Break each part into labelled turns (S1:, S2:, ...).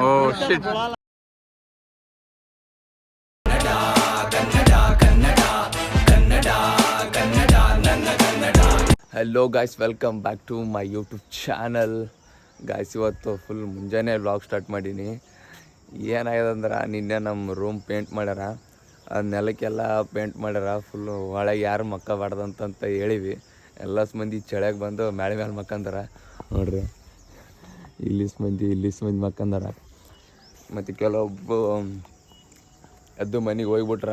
S1: O shit hello guys welcome back to my YouTube channel guys ಇವತ್ತು full ಮುಂಜಾನೆ vlog start ಮಾಡೀನಿ. ಏನಾಯ್ತು ಅಂದ್ರೆ, ನಿನ್ನೆ ನಮ್ಮ ರೂಮ್ ಪೇಂಟ್ ಮಾಡ್ಯಾರ. ನೆಲಕ್ಕೆಲ್ಲ ಪೇಂಟ್ ಮಾಡ್ಯಾರ. ಫುಲ್ಲು ಒಳಗೆ ಯಾರು ಮಕ್ಕ ಬಾಡ್ದಂತಂತ ಹೇಳಿವಿ. ಎಲ್ಲ ಮಂದಿ ಚಳಿಯಾಗ ಬಂದು ಮ್ಯಾಳೆ ಮ್ಯಾಲೆ ಮಕ್ಕಂದಾರ. ನೋಡ್ರಿ. ಇಲ್ಲಿಸ್ ಮಂದಿ ಇಲ್ಲಿಸ್ ಮಂದಿ ಮಕ್ಕಂದಾರ. ಮತ್ತು ಕೆಲವೊಬ್ಬ, ಎದ್ದು ಮನೆಗೆ ಹೋಗ್ಬಿಟ್ರ.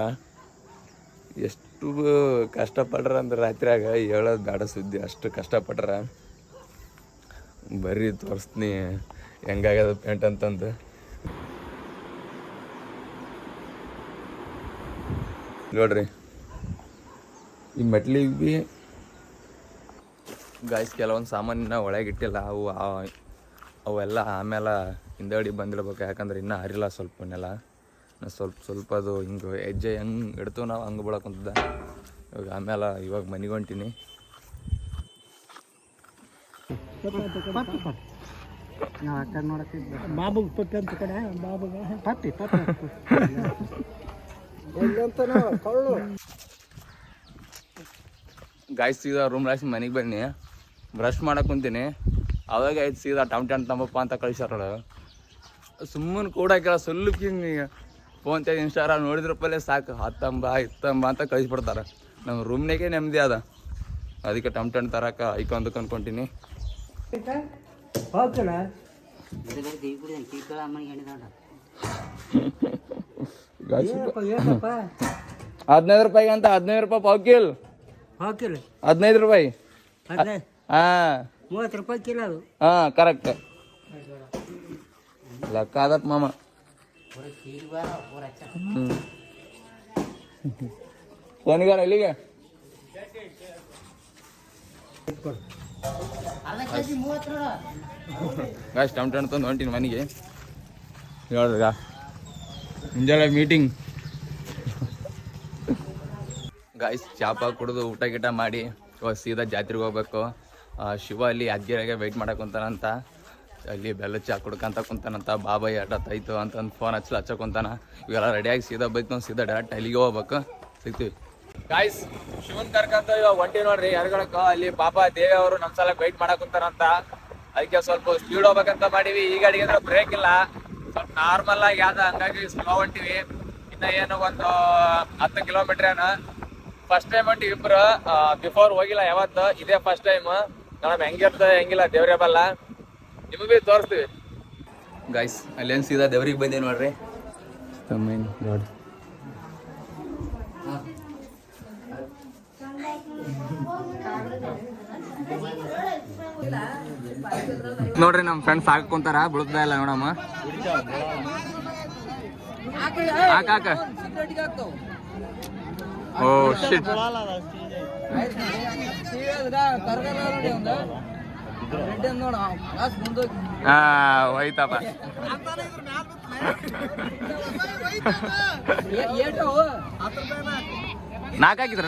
S1: ಎಷ್ಟು ಕಷ್ಟಪಡ್ರ ಅಂದ್ರೆ ರಾತ್ರಿಯಾಗ ಹೇಳೋದು ಬೇಡ ಸುದ್ದಿ, ಅಷ್ಟು ಕಷ್ಟಪಡ್ರ. ಬರ್ರಿ ತೋರಿಸ್ತೀನಿ, ಹೆಂಗಾಗ್ಯದ ಪೇಂಟ್ ಅಂತಂದು. ನೋಡ್ರಿ. ಈ ಮೆಟ್ಲಿಗೆ ಭೀ ಗಾಯ್ಸ್ ಕೆಲವೊಂದು ಸಾಮಾನಿನ ಒಳಗೆ ಇಟ್ಟಿಲ್ಲ. ಅವು ಆ- ಅವೆಲ್ಲ ಆಮೇಲೆ ಹಿಂದಡಿ ಬಂದಿರ್ಬೇಕು. ಯಾಕಂದ್ರೆ ಇನ್ನೂ ಹರಿಲ್ಲ ಸ್ವಲ್ಪ ನೆಲ ಸ್ವಲ್ಪ ಸ್ವಲ್ಪ ಅದು ಹಿಂಗೆ ಹೆಜ್ಜೆ ಹೆಂಗೆ ಇಡ್ತು ನಾವು ಹಂಗೆ ಬೀಳಕ್ಕಂತದ ಇವಾಗ ಆಮೇಲೆ ಇವಾಗ ಮನೆಗೆ ಹೊಂಟೀನಿ
S2: ಬಾಬು ಆ ಕಡೆ ನೋಡತ್ತಿದ್ದೆ ಬಾಬುಗ್ ಪಪ್ಪಿ ಅಂತ ಕಡೆ ಬಾಬುಗ. ಪಪ್ಪಿ ಪಪ್ಪಿ. ಕಳ್ಳು.
S1: ಗಾಯ್ಸ್ ಈಗ ರೂಮ್ ರಾಸಿ ಮನೆಗೆ ಬನ್ನಿ. ಬ್ರಷ್ ಮಾಡಕ್ಕೆ ಕುಂತೀನಿ. ಅವಾಗ ಆಯ್ತು ಸೀದಾ ಟಮ್ ಟಮ್ ತಮ್ಮಪ್ಪ ಅಂತ ಕಳಿಸ್ಯಾರ ಸುಮ್ಮನೆ ಕೂಡ ಸ್ವಲ್ಪ ಹಿಂಗೆ ಫೋನ್ ತೆಗೆ ಇನ್ಸ್ಟಾಗ್ರಾಮ್ ನೋಡಿದ್ರಪ್ಪಲ್ಲೇ ಸಾಕು. ಹತ್ತಂಬ ಇತ್ತಂಬ ಅಂತ ಕಳಿಸ್ಬಿಡ್ತಾರೆ. ನಮ್ಮ ರೂಮ್ನಾಗೆ ನೆಮ್ಮದಿ ಅದ. ಅದಕ್ಕೆ ಟಮ್ ಟಮ್ ತರಕ ಐಕೊಂದಕ್ಕೆ ಅನ್ಕೊಂತೀನಿ. ಹದಿನೈದು ರೂಪಾಯಿಗೆ ಅಂತ ಹದಿನೈದು ರೂಪಾಯಿ ಪಾವ್ ಕಿಲ್.
S2: ಹೋಗಿಲ್ಲ
S1: ಹದಿನೈದು ರೂಪಾಯಿ. ಹಾಂ.
S2: ಮೂವತ್ತು ರೂಪಾಯಿ ಕಿಲೋ ಅದು.
S1: ಹಾಂ ಕರೆಕ್ಟ್ ಲೆಕ್ಕ ಆದತ್ ಮಾಮ. ಕೊನೆಗಾರ ಎಲ್ಲಿಗೆ ಗಾಯ್ಸ್ ಟಮ್ ಟಮ್ ತಂದು ಹೊಂಟೀನಿ ಮನೆಗೆ. ಹೇಳ್ರಿಗ ಮುಂಜಾನೆ ಮೀಟಿಂಗ್ ಗಾಯ್ಸ್ ಚಾಪ ಕುಡಿದು ಊಟ ಗೀಟ ಮಾಡಿ ಇವಾಗ ಸೀದಾ ಜಾತ್ರೆಗೆ ಹೋಗ್ಬೇಕು. ಶಿವ ಅಲ್ಲಿ ಅಜ್ಜಿಯಾಗೆ ವೆಯ್ಟ್ ಮಾಡಕ್ ಕುಂತಾನಂತ. ಅಲ್ಲಿ ಬೆಲ್ಲ ಚಾ ಕುಡ್ಕಂತ ಕುಂತಾನಂತ. ಬಾಬಾಯ್ ಅಂತ ಅಂತಂದು ಫೋನ್ ಹಚ್ಚಲ ಹಚ್ಚ ಕುಂತಾನ. ಇವೆಲ್ಲ ರೆಡಿಯಾಗಿ ಸೀದಾ ಬೈಕ್ ಸೀದಾ ಡೈರೆಕ್ಟ್ ಅಲ್ಲಿಗೆ ಹೋಗ್ಬೇಕು. ಸಿಗ್ತೀವಿ. ಗಾಯ್ಸ್ ಶಿವನ್ ಕರ್ಕಂತ ಇವಾಗ ಒಂಟಿ ನೋಡ್ರಿ ಯಾರ್ಗಳಕ್ಕ ಅಲ್ಲಿ ಬಾಬಾ ದೇವಿ ಅವರು ನಮ್ ಸಲ ವೆಯ್ಟ್ ಮಾಡಕ್ ಕುಂತಾರಂತ ಅದಕ್ಕೆ ಸ್ವಲ್ಪ ಸ್ಪೀಡ್ ಹೋಗ್ಬೇಕಂತ ಮಾಡಿವಿ. ಈ ಗಾಡಿಗೆ ಅಂದ್ರೆ ಬ್ರೇಕ್ ಇಲ್ಲ. ಸ್ವಲ್ಪ ನಾರ್ಮಲ್ ಆಗಿ ಯಾವ್ದು ಹಂಗಾಗಿ ಸ್ಲೋ ಹೊಂಟಿವಿ. ಇನ್ನ ಏನು ಒಂದು ಹತ್ತು ಕಿಲೋಮೀಟರ್ ಏನ. ಫಸ್ಟ್ ಟೈಮ್ ಹೊಂಟಿವಿ ಇಬ್ರು. ಬಿಫೋರ್ ಹೋಗಿಲ್ಲ ಯಾವತ್ತು. ಇದೇ ಫಸ್ಟ್ ಟೈಮ್ ನೋಡಮ್ ಹೆಂಗಿರ್ತದೆ ಹೆಂಗಿಲ್ಲ ದೇವ್ರೇ ಬಲ್ಲ. ನಿಮಗೆ ಭೀ ತೋರಿಸ್ತೀವಿ. ಗಾಯ್ಸ್ ಅಲ್ಲೇನು ಸೀದಾ ದೇವ್ರಿಗೆ ಬಂದೆ ನೋಡ್ರಿ. ನೋಡಿ. ನೋಡ್ರಿ ನಮ್ಮ ಫ್ರೆಂಡ್ಸ್ ಹಾಕೊಂತಾರ ಬಿಡುತ್ತಾ ಇಲ್ಲ ನೋಡಮ್ಮ. ಹಾಕ ಹಾಕ. ಓ ಶಿಟ್ ಹಾ ಹೋಯ್ತಪ್ಪ. ನಾಲ್ಕು ಹಾಕಿದ್ರ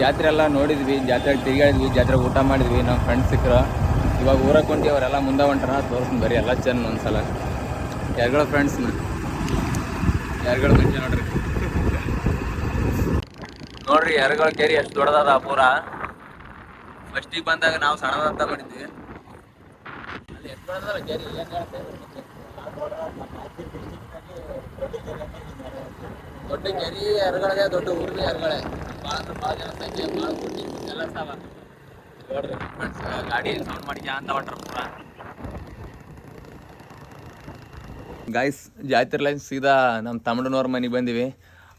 S1: ಜಾತ್ರೆ ಎಲ್ಲ ನೋಡಿದ್ವಿ ಜಾತ್ರೆಗೆ ತಿರುಗಾಡಿದ್ವಿ ಜಾತ್ರೆಗೆ ಊಟ ಮಾಡಿದ್ವಿ, ನಮ್ಮ ಫ್ರೆಂಡ್ಸ್ ಸಿಕ್ಕರು ಇವಾಗ ಊರಾಗ ಹೊಂಟಿ ಅವರೆಲ್ಲ ಮುಂದೆ ಹೊಂಟಾರ ತೋರಿಸ್ತೀನಿ ಬರೀ ಎಲ್ಲ ಚೆನ್ನ ಒಂದ್ಸಲ. ಯಾರ್ಗಳ ಫ್ರೆಂಡ್ಸ್ ಯಾರ್ಗಳ ಮುಂಚೆ ನೋಡ್ರಿ? ನೋಡ್ರಿ ಯಾರ್ಗಳ ಕೇರಿ ಎಷ್ಟು ದೊಡ್ಡದಾದ ಪೂರ ಫಸ್ಟಿಗೆ ಬಂದಾಗ ನಾವು ಸಣ್ಣದಂತ ಮಾಡಿದ್ವಿ. ಅಲ್ಲಿ ಎಷ್ಟು ದೊಡ್ಡದಲ್ಲ ಕೇರಿ? ಏನು ಹೇಳ್ತೇವೆ ದೊಡ್ಡ ಕೆರಿ ಎರಗಳೆ ದೊಡ್ಡ ಊರ್ಲಿ ಎರಗಳೇ ಭಾಳ ಅಂದ್ರೆ ಭಾಳ ಜನ ಸಂಖ್ಯೆ ಭಾಳ ಗುಡ್ಡಿ ಎಲ್ಲ ಅದಾವ ನೋಡ್ರಿ ಫ್ರೆಂಡ್ಸ್ ಗಾಡಿ ಸೌಂಡ್ ಮಾಡಿ ಅಂತ ಹೊಂಟ್ರ ಪೂರ. ಗಾಯ್ಸ್ ಜಾತ್ರೆ ಲೈನ್ ಸೀದಾ ನಮ್ಮ ತಮಿಳನವ್ರ ಮನೆಗೆ ಬಂದಿವಿ.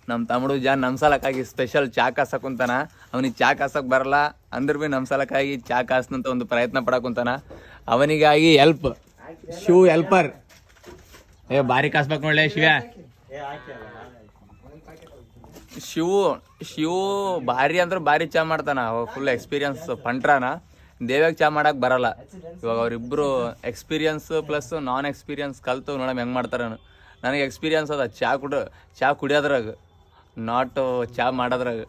S1: ನಮ್ಮ ತಮಿಳು ಜಾ ನಮ್ಮ ಸಲಕ್ಕಾಗಿ ಸ್ಪೆಷಲ್ ಚಾ ಕಾಸಕ್ ಕುಂತಾನ. ಅವನಿಗೆ ಚಾ ಕಾಸಕ್ಕೆ ಬರಲ್ಲ ಅಂದ್ರೆ ಭೀ ನಮ್ಮ ಸಲಕ್ಕಾಗಿ ಚಾ ಕಾಸ್ನಂತ ಒಂದು ಪ್ರಯತ್ನ ಪಡಕುಂತಾನ ಕುಂತಾನ. ಅವನಿಗಾಗಿ ಹೆಲ್ಪ್ ಶಿವ್ ಹೆಲ್ಪರ್ ಏ ಬಾರಿ ಕಾಸ್ಬೇಕು ನೋಡ್ಲೆ ಶಿವ ಶಿವು ಶಿವು ಭಾರಿ ಅಂದ್ರೆ ಭಾರಿ ಚಾ ಮಾಡ್ತಾನ. Full experience ಪಂಟ್ರಾನ. ದೇವ್ಯಾಗ ಚಾ ಮಾಡಕ್ ಬರಲ್ಲ. ಇವಾಗ ಅವ್ರಿಬ್ರು ಎಕ್ಸ್ಪೀರಿಯನ್ಸ್ ಪ್ಲಸ್ ನಾನ್ ಎಕ್ಸ್ಪೀರಿಯನ್ಸ್ ಕಲ್ತು ನೋಡಮ್ ಹೆಂಗ್ ಮಾಡ್ತಾರ ನನಗೆ ಎಕ್ಸ್ಪೀರಿಯನ್ಸ್ ಅದ. ಚಾ ಕುಡ ಚಾ ಕುಡಿಯೋದ್ರಾಗ ನಾಟ್ ಚಾ ಮಾಡೋದ್ರಾಗ.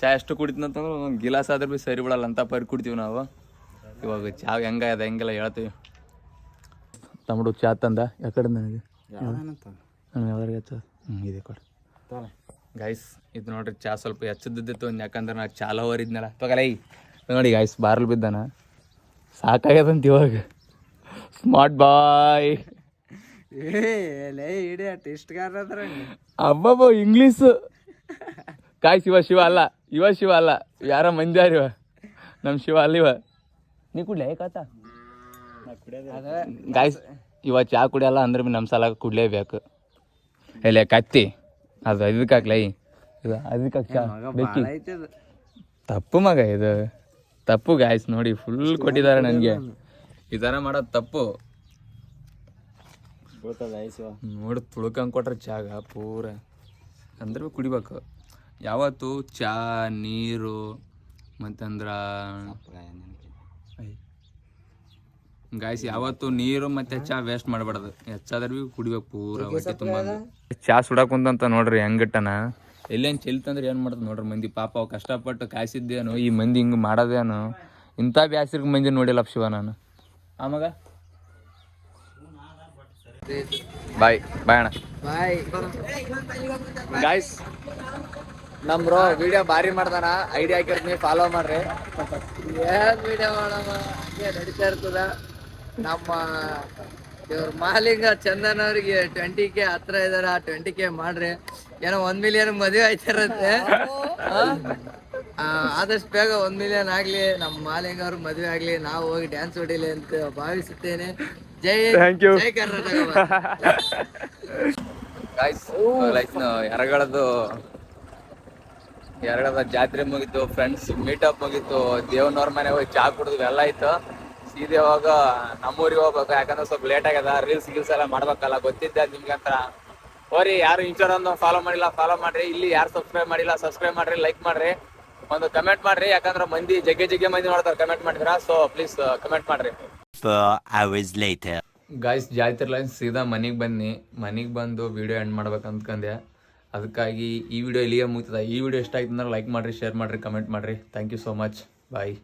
S1: ಚಾ ಎಷ್ಟು ಕುಡಿತೀನಂತಂದ್ರೆ ಒಂದು ಗಿಲಾಸ್ ಆದ್ರೆ ಭೀ ಸರಿ ಬಿಡಲ್ಲ. ಅಂತ ಪರಿ ಕುಡ್ತೀವಿ ನಾವು. ಇವಾಗ ಚಾ ಹೆಂಗ ಅದ ಹೆಂಗೆಲ್ಲ ಹೇಳ್ತೀವಿ. ತಮ್ಮಡು ಚಾ ತಂದ? ಯಾಕಡೆ ನನಗೆ? ಹ್ಞೂ ಇದೆ ಕೊಡು. ಗೈಸ್ ಇದು ನೋಡ್ರಿ ಚಾ ಸ್ವಲ್ಪ ಹೆಚ್ಚದಿದ್ದಿತ್ತು ಯಾಕಂದ್ರೆ ನಾ ಚಾಲ ಓರಿದ್ನಲ್ಲ ತಗೊಲೈ ನೋಡಿ ಗೈಸ್ ಬಾರ್ಲ್ ಬಿದ್ದಾನ. ಸಾಕಾಗ್ಯದಂತ ಇವಾಗ. ಸ್ಮಾರ್ಟ್ ಬಾಯ್ ಅಬ್ಬಬ್ಬ ಇಂಗ್ಲೀಷ್ ಕಾಯ್ ಶಿವ ಶಿವ ಅಲ್ಲ ಇವ ಶಿವ ಅಲ್ಲ. ಯಾರ ಮಂಜಾರಿವ ಇವ? ನಮ್ಮ ಶಿವ ಅಲ್ಲಿವ ನೀ ಕುಡ್ಲೆ ಕಾತ ಗಾಯ್ಸ್ ಇವ ಚಾ ಕುಡಿಯಲ್ಲ ಅಂದ್ರೆ ನಮ್ಮ ಸಲ ಕುಡ್ಲೇಬೇಕು. ಎಲೆ ಕತ್ತಿ. ಅದು ಇದಕ್ಕೆ ಹಾಕ್ಲೈ ಇದು ಅದಕ್ಕೆ ತಪ್ಪು ಮಗ ಇದು. ತಪ್ಪು ಗಾಯ್ಸ್ ನೋಡಿ ಫುಲ್ ಕೊಟ್ಟಿದ್ದಾರೆ ನನಗೆ. ಈ ಥರ ಮಾಡೋದು ತಪ್ಪು. ನೋಡಿ ತುಳ್ಕೊಂಡು ಕೊಟ್ರೆ ಚಾಗ ಪೂರ. ಅಂದ್ರೆ ಕುಡಿಬೇಕು. ಯಾವತ್ತು ಚಾ ನೀರು ಮತ್ತಂದ್ರ ಗಾಯ್ಸ್ ಯಾವತ್ತು ನೀರು ಮತ್ತೆ ಚಾ ವೇಸ್ಟ್ ಮಾಡಬಾರ್ದು. ಹೆಚ್ಚಾದ್ರೆ ಭೀ ಕುಡಿಬೇಕು ಪೂರ ಹೊಟ್ಟೆ ತುಂಬ ಚಾ ಸುಡಕ್ ಕುಂತಂತ ನೋಡ್ರಿ ಹೆಂಗಿಟ್ಟನ? ಎಲ್ಲೇನು ಚೆಲ್ತಂದ್ರೆ ಏನು ಮಾಡ್ತದೆ ನೋಡ್ರಿ ಮಂದಿ? ಪಾಪ ಅವ್ ಕಷ್ಟಪಟ್ಟು ಕಾಯಿಸಿದ್ದೇನು ಈ ಮಂದಿ ಹಿಂಗೆ ಮಾಡೋದೇನು ಇಂಥ ಬ್ಯಾಸ್ರಿಗೆ ಮಂದಿ ನೋಡಿಲ್ಲ ಶಿವ ನಾನು. ಆಮಗ ಬಾಯ್ ಬಾಯ್ ಅಣ್ಣ.
S2: ಬಾಯ್.
S1: ಗಾಯ್ಸ್ ನಮ್ ಬ್ರೋ ವಿಡಿಯೋ ಭಾರಿ ಮಾಡ್ದಾನ. ಐಡಿಯಾ ಹಾಕಿರ್ತೀನಿ ಫಾಲೋ ಮಾಡ್ರಿ.
S2: ಏನ್ ವಿಡಿಯೋ ಮಾಡೋಣ ನಡೀತಾ ಇರ್ತದ. ನಮ್ಮ ಇವ್ರ ಮಾಲಿಂಗ ಚಂದನ್ ಅವ್ರಿಗೆ ಟ್ವೆಂಟಿ ಕೆ ಹತ್ರ ಇದಾರ ಟ್ವೆಂಟಿ ಕೆ ಮಾಡ್ರಿ. ಏನೋ ಒಂದ್ ಮಿಲಿಯನ್ ಮದುವೆ ಆಯ್ತಿರತ್ತೆ. ಆ, ಆದಷ್ಟು ಬೇಗ ಒಂದ್ ಮಿಲಿಯನ್ ಆಗ್ಲಿ ನಮ್ಮ ಮಾಲಿಂಗ ಅವ್ರ ಮದುವೆ ಆಗ್ಲಿ ನಾವು ಹೋಗಿ ಡ್ಯಾನ್ಸ್ ಹೊಡಿಲಿ ಅಂತ ಭಾವಿಸುತ್ತೇನೆ. ಜೈ ಜೈ ಕರ್ನಾಟಕ
S1: ಗಾಯ್ಸ್ ಲೈಕ್ ಎರಗಳದ್ದು ಎರಗದ ಜಾತ್ರೆ ಮುಗಿತು ಫ್ರೆಂಡ್ಸ್ ಮೀಟ್ ಅಪ್ ಮುಗಿತು ದೇವನವ್ರ ಮನೆ ಹೋಗಿ ಚಾ ಕುಡಿದ್ವಿ ಎಲ್ಲ ಆಯ್ತು. ಸೀದೆ ಹೋಗ ನಮ್ಮೂರಿಗೆ ಹೋಗ್ಬೇಕು ಯಾಕಂದ್ರೆ ಸ್ವಲ್ಪ ಲೇಟ್ ಆಗ್ಯದ ರೀಲ್ಸ್ ಗೀಲ್ಸ್ ಎಲ್ಲ ಮಾಡ್ಬೇಕಲ್ಲ ಗೊತ್ತಿದ್ದ ನಿಮ್ಗೆ ಅಂತ. ಹೋರಿ ಯಾರು ಇನ್ಸ್ಟಾಗ್ರಾಮ್ ಫಾಲೋ ಮಾಡಿಲ್ಲ ಫಾಲೋ ಮಾಡ್ರಿ. ಇಲ್ಲಿ ಯಾರು ಸಬ್ಸ್ಕ್ರೈಬ್ ಮಾಡಿಲ್ಲ ಸಬ್ಸ್ಕ್ರೈಬ್ ಮಾಡ್ರಿ ಲೈಕ್ ಮಾಡ್ರಿ. ಒಂದು ಕಮೆಂಟ್ ಮಾಡ್ರಿ ಯಾಕಂದ್ರೆ ಮಂದಿ ಜಗ್ಗೆ ಜಗ್ಗೆ ಮಂದಿ ನೋಡ್ತಾರೆ ಕಮೆಂಟ್ ಮಾಡಿದ್ರ? ಸೊ ಪ್ಲೀಸ್ ಕಮೆಂಟ್ ಮಾಡ್ರಿ. ಗಾಯ್ಸ್ ಜಾತ್ರೆ ಲೈನ್ ಸೀದಾ ಮನೆಗೆ ಬನ್ನಿ. ಮನೆಗೆ ಬಂದು ವಿಡಿಯೋ ಎಂಡ್ ಮಾಡ್ಬೇಕು ಅಂದ್ಕೊಂಡೆ ಅದಕ್ಕಾಗಿ ಈ ವಿಡಿಯೋ ಇಲ್ಲಿಗೆ ಮುಗ್ತದೆ. ಈ ವಿಡಿಯೋ ಇಷ್ಟ ಆಯ್ತು ಅಂದ್ರೆ ಲೈಕ್ ಮಾಡ್ರಿ ಶೇರ್ ಮಾಡ್ರಿ ಕಮೆಂಟ್ ಮಾಡ್ರಿ. Thank you so much bye